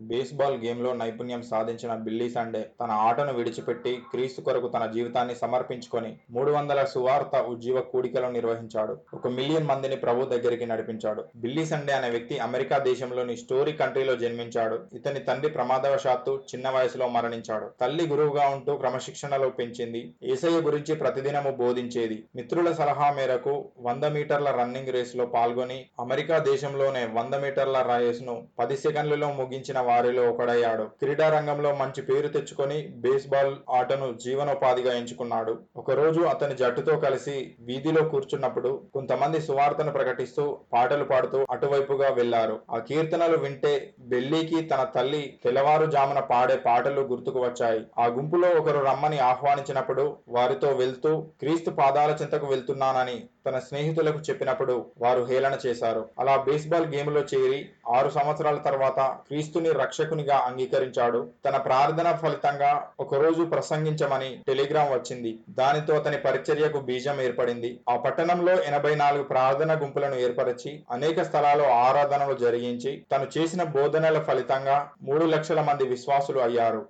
Baseball గేమ్లో నైపుణ్యం సాధించిన బిల్లీ సండే తన ఆటను విడిచిపెట్టి క్రీస్తు కొరకు తన జీవితాన్ని సమర్పించుకొని మూడు వందల సువార్త ఉజ్జీవ కూడికలు నిర్వహించాడు. ఒక మిలియన్ మందిని ప్రభు దగ్గరికి నడిపించాడు. బిల్లీ సండే అనే వ్యక్తి అమెరికా దేశంలోని స్టోరీ కంట్రీలో జన్మించాడు. ఇతని తండ్రి ప్రమాదవశాత్తు చిన్న వయసులో మరణించాడు. తల్లి గురువుగా ఉంటూ క్రమశిక్షణలో పెంచింది. ఏసయ్య గురించి ప్రతిదినము బోధించేది. మిత్రుల సలహా మేరకు వంద మీటర్ల రన్నింగ్ రేస్లో పాల్గొని అమెరికా దేశంలోనే వంద మీటర్ల రేస్ను పది సెకండ్లలో ముగించిన వారిలో ఒకడయ్యాడు. క్రీడా రంగంలో మంచి పేరు తెచ్చుకొని బేస్బాల్ ఆటను జీవనోపాధిగా ఎంచుకున్నాడు. ఒకరోజు అతని జట్టుతో కలిసి వీధిలో కూర్చున్నప్పుడు కొంతమంది సువార్తను ప్రకటిస్తూ పాటలు పాడుతూ అటువైపుగా వెళ్ళారు ఆ కీర్తనలు వింటే బెల్లీకి తన తల్లి తెల్లవారుజామున పాడే పాటలు గుర్తుకు వచ్చాయి. ఆ గుంపులో ఒకరు రమ్మని ఆహ్వానించినప్పుడు వారితో వెళ్తూ క్రీస్తు పాదాల చింతకు వెళ్తున్నానని తన స్నేహితులకు చెప్పినప్పుడు వారు హేళన చేశారు. అలా బేస్బాల్ గేమ్లో చేరి ఆరు సంవత్సరాల తర్వాత క్రీస్తుని రక్షకునిగా అంగీకరించాడు. తన ప్రార్థన ఫలితంగా ఒకరోజు ప్రసంగించమని టెలిగ్రామ్ వచ్చింది. దానితో అతని పరిచర్యకు బీజం ఏర్పడింది. ఆ పట్టణంలో ఎనభై నాలుగు ప్రార్థన గుంపులను ఏర్పరిచి అనేక స్థలాల్లో ఆరాధనలు జరిగించి తను చేసిన బోధనల ఫలితంగా మూడు లక్షల మంది విశ్వాసులు అయ్యారు.